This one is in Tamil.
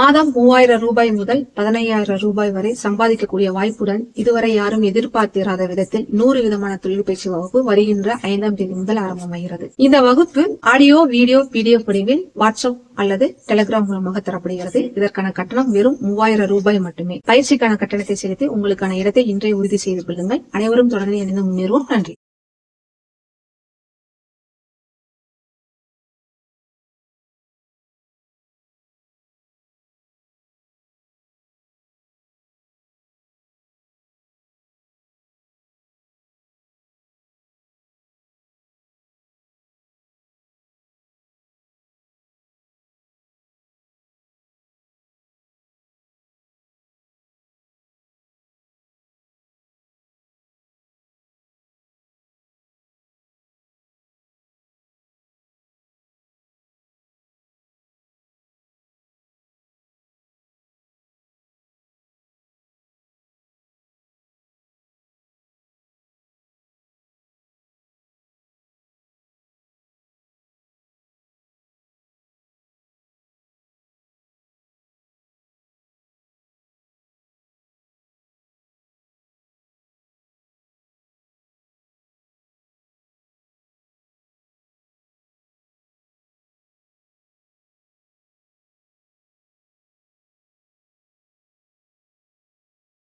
மாதம் மூவாயிரம் ரூபாய் முதல் பதினையாயிரம் ரூபாய் வரை சம்பாதிக்கக்கூடிய வாய்ப்புடன் இதுவரை யாரும் எதிர்பார்த்திராத விதத்தில் நூறு விதமான தொழில் பயிற்சி வகுப்பு வருகின்ற ஐந்தாம் தேதி முதல் ஆரம்பமாகிறது. இந்த வகுப்பு ஆடியோ வீடியோ பிடிஎஃப் வடிவில் வாட்ஸ்அப் அல்லது டெலிகிராம் மூலமாக தரப்படுகிறது. இதற்கான கட்டணம் வெறும் மூவாயிரம் ரூபாய் மட்டுமே. பயிற்சிக்கான கட்டணத்தை செலுத்தி உங்களுக்கான இடத்தை இன்றைய உறுதி செய்து கொள்ளுங்கள். அனைவரும் தொடர்ந்து இணைந்து முன்னேறுவோம். நன்றி.